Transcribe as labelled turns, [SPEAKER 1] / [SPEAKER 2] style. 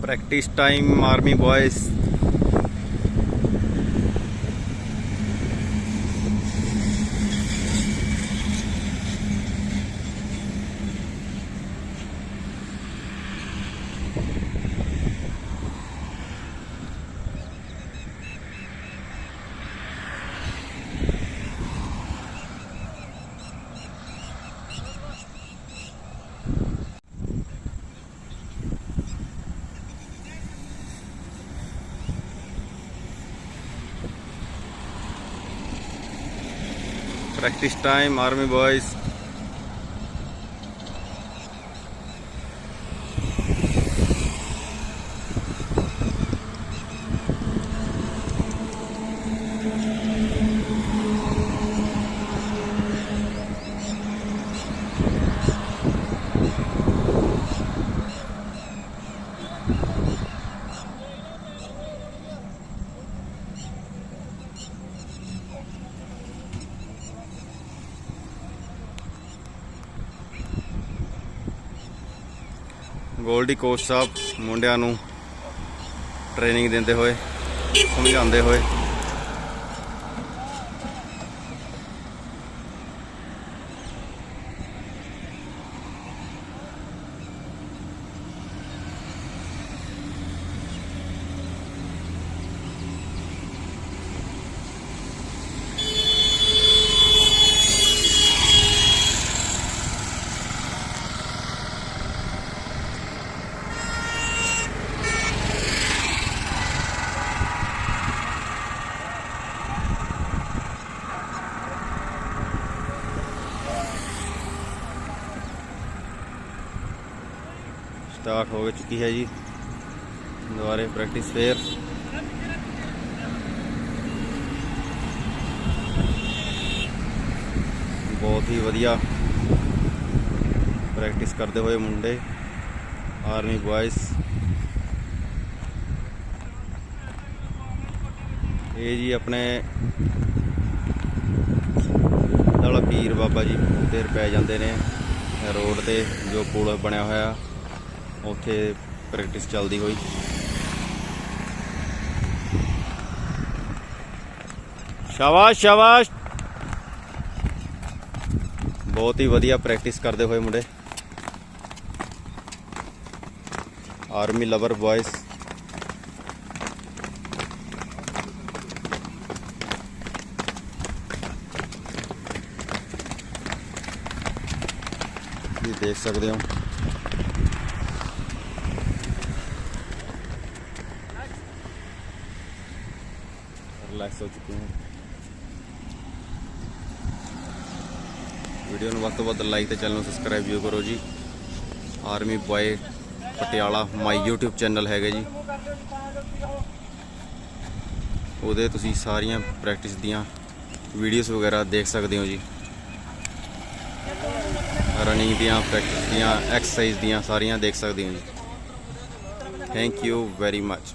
[SPEAKER 1] practice time army boys practice time army boys Goldy coach ਸਾਹਿਬ ਮੁੰਡਿਆਂ ਨੂੰ training ਦਿੰਦੇ ਹੋਏ ਸਮਝਾਉਂਦੇ ਹੋਏ। ਸਟਾਰਟ ਹੋ ਚੁੱਕੀ ਹੈ ਜੀ। ਦੁਬਾਰੇ ਪ੍ਰੈਕਟਿਸ ਫੇਰ। ਬਹੁਤ ਹੀ ਵਧੀਆ ਪ੍ਰੈਕਟਿਸ ਕਰਦੇ ਹੋਏ ਮੁੰਡੇ ਆਰਮੀ ਬॉयਜ਼ ਇਹ ਜੀ ਆਪਣੇ ਨਾਲ ਪੀਰ ਬਾਬਾ ਜੀ ਦੇਰ ਪੈ ਜਾਂਦੇ ਨੇ ਰੋਡ ਤੇ ਜੋ ਪੁਲ ਬਣਿਆ ਹੋਇਆ। ਉੱਥੇ ਪ੍ਰੈਕਟਿਸ ਚੱਲਦੀ ਹੋਈ। ਸ਼ਾਬਾਸ਼ ਸ਼ਾਬਾਸ਼। ਬਹੁਤ ਹੀ ਵਧੀਆ ਪ੍ਰੈਕਟਿਸ ਕਰਦੇ ਹੋਏ ਮੁੰਡੇ। ਆਰਮੀ ਲਵਰ ਬॉयਜ਼ ਇਹ ਦੇਖ ਸਕਦੇ ਹੋ। ਰਿਲੈਕਸ ਹੋ ਚੁੱਕੇ ਹਾਂ। ਵੀਡੀਓ ਨੂੰ ਵੱਧ ਤੋਂ ਵੱਧ ਲਾਈਕ ਤੇ ਚੈਨਲ ਨੂੰ ਸਬਸਕ੍ਰਾਈਬ ਵੀ ਕਰੋ ਜੀ। Army boy Patiala my YouTube channel ਹੈਗਾ ਜੀ। ਉਹਦੇ ਤੁਸੀਂ ਸਾਰੀਆਂ ਪ੍ਰੈਕਟਿਸ ਦੀਆਂ ਵੀਡੀਓਜ਼ ਵਗੈਰਾ ਦੇਖ ਸਕਦੇ ਹੋ ਜੀ। ਰਨਿੰਗ ਦੀਆਂ ਪ੍ਰੈਕਟਿਸ ਦੀਆਂ ਐਕਸਰਸਾਈਜ਼ ਦੀਆਂ ਸਾਰੀਆਂ ਦੇਖ ਸਕਦੇ ਹੋ ਜੀ। Thank you very much